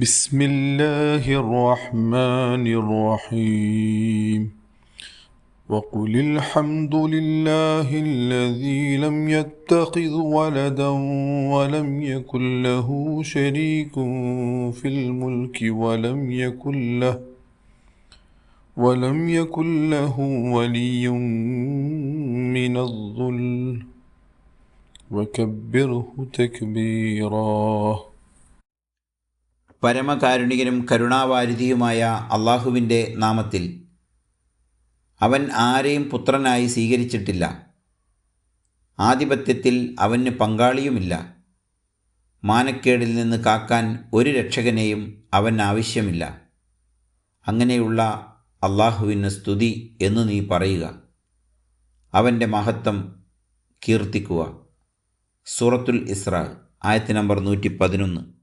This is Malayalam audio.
بسم الله الرحمن الرحيم. وقل الحمد لله الذي لم يتخذ ولدا ولم يكن له شريك في الملك ولم يكن له ولم يكن له ولي من الذل. وكبره تكبيرا. പരമകാരുണികനും കരുണാവാരിധിയുമായ അള്ളാഹുവിന്റെ നാമത്തിൽ അവൻ ആരെയും പുത്രനായി സ്വീകരിച്ചിട്ടില്ല. ആധിപത്യത്തിൽ അവന് പങ്കാളിയുമില്ല. മാനക്കേടിൽ നിന്ന് കാക്കാൻ ഒരു രക്ഷകനെയും അവൻ ആവശ്യമില്ല. അങ്ങനെയുള്ള അള്ളാഹുവിന് സ്തുതി എന്ന് നീ പറയുക. അവന്റെ മഹത്വം കീർത്തിക്കുക. സൂറത്തുൽ ഇസ്ര ആയത്ത് നമ്പർ നൂറ്റി പതിനൊന്ന്.